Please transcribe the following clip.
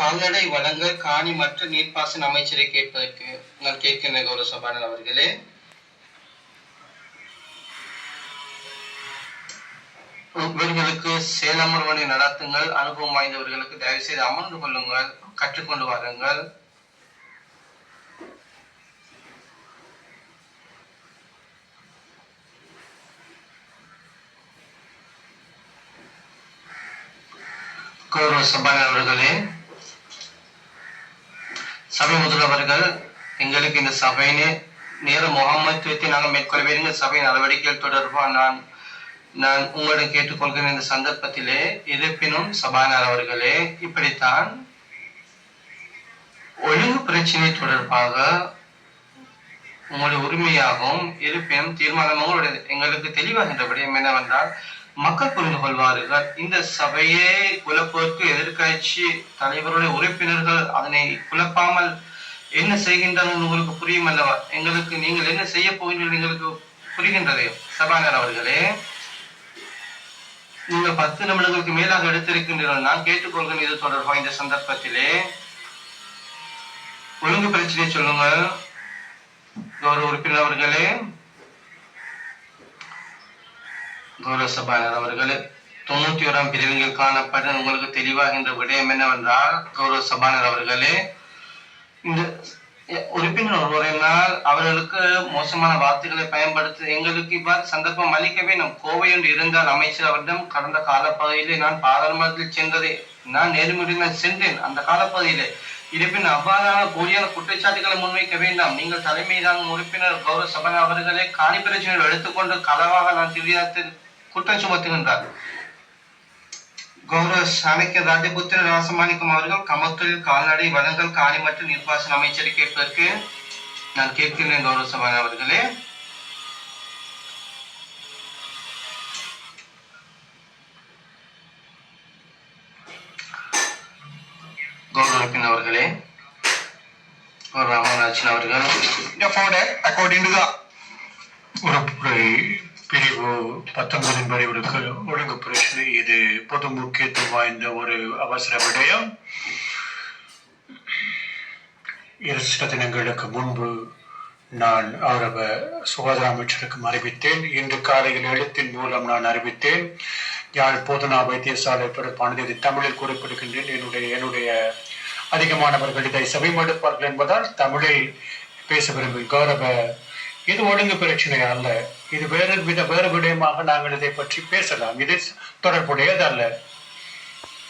கால்நடை வளங்கள் காணி மற்றும் நீர்ப்பாசன அமைச்சரை கேட்பதற்கு நான் கேட்கின்ற கௌரவ சபாநாயகர் அவர்களே. இவர்களுக்கு செயலமர்வனை நடத்துங்கள் அனுபவம் வாய்ந்தவர்களுக்கு தயவு செய்து அமர்ந்து கொள்ளுங்கள் கற்றுக்கொண்டு வாருங்கள். கௌரவ சபாநாயகர் அவர்களே சபை முதல்வர்கள் எங்களுக்கு இந்த சபையினே நேர முகாமைத்துவத்தை நாங்கள் மேற்கொள்ள வேண்டும் சபை நடவடிக்கைகள் தொடர்பாக நான் நான் உங்களிடம் கேட்டுக்கொள்கிற இந்த சந்தர்ப்பத்திலே. இருப்பினும் சபாநாயகர் அவர்களே இப்படித்தான் ஒழுங்கு பிரச்சனை தொடர்பாக உங்களுடைய உரிமையாகவும் இருப்பினும் தீர்மானம் உங்களுடைய எங்களுக்கு தெளிவாகின்ற விடயம் என்னவென்றால் மக்கள் புரிந்து கொள்வார்கள். இந்த சபையை குழப்பதற்கு எதிர்க்கட்சி தலைவருடைய உறுப்பினர்கள் அதனை குழப்பாமல் என்ன செய்கின்றனர் உங்களுக்கு புரியும் அல்லவா? எங்களுக்கு நீங்கள் என்ன செய்ய போகின்றீர்கள் எங்களுக்கு புரிகின்றது. சபாங்கர் அவர்களே நீங்கள் பத்து நிமிடங்களுக்கு மேலாக எடுத்திருக்கின்றீர்கள். நான் கேட்டுக்கொள்கிறேன் இது தொடர்பாக இந்த சந்தர்ப்பத்திலே. ஒழுங்கு பிரச்சனை சொல்லுங்கள். கௌரவ உறுப்பினர் அவர்களே கௌரவ சபாநாயகர் அவர்களே தொண்ணூத்தி ஓராம் பிரிவுகள் காணப்பட்ட உங்களுக்கு தெளிவாகின்ற விடயம் என்னவென்றால் கௌரவ சபாநாயகர் அவர்களே இந்த உறுப்பினர் ஒருவரினால் அவர்களுக்கு மோசமான வார்த்தைகளை பயன்படுத்த எங்களுக்கு இவ்வாறு சந்தர்ப்பம் அளிக்கவே நம் கோவை என்று இருந்தால் அமைச்சர் அவரிடம் கடந்த காலப்பகுதியிலே நான் பாராளுமன்றத்தில் சென்றதே நான் நேர்முறையில் சென்றேன். அந்த காலப்பகுதியிலே இருப்பினும் அவ்வாறான போலியான குற்றச்சாட்டுகளை முன்வைக்க வேண்டாம். நீங்கள் தலைமையிலான உறுப்பினர் கௌரவ சபனா அவர்களே காணி பிரச்சனைகள் எடுத்துக்கொண்டு களவாக நான் திவ்யாத்தில் குற்றம் சுமத்துகின்றார் கௌரவ சாணக்கிய ராஜபுத்திர ராசமாணிக்கம் அவர்கள் கமத்தொழில் கால்நடை வளங்கள் காணி மற்றும் நீர்ப்பாசன அமைச்சரை கேட்பதற்கு நான் கேட்கிறேன் கௌரவ சபானா அவர்களே கௌரவ உறுப்பினர் அவர்களே கௌரவ ராமராஜன் அவர்கள் according to the பிரிவு பத்தொன்பதின் படி ஒரு ஒழுங்கு பிரச்சனை இது பொது முக்கியத்துவம் வாய்ந்த ஒரு அவசர விடயம். இரு சில தினங்களுக்கு முன்பு நான் அவரவ சுகாதார அமைச்சருக்கும் அறிவித்தேன் இன்று காலையில் எழுத்தின் மூலம் நான் அறிவித்தேன். யாழ் போதனா வைத்தியசாலை பிறப்பானது இது தமிழில் குறிப்பிடுகின்றேன். என்னுடைய என்னுடைய அதிகமானவர்கள் இதை செவிமடுப்பார்கள் என்பதால் தமிழில் பேச விரும்பும் கௌரவ இது ஒழுங்கு பிரச்சனை அல்ல. இது வேறு வித வேறு விடயமாக நாங்கள் இதை பற்றி பேசலாம். இது தொடர்புடையது அல்ல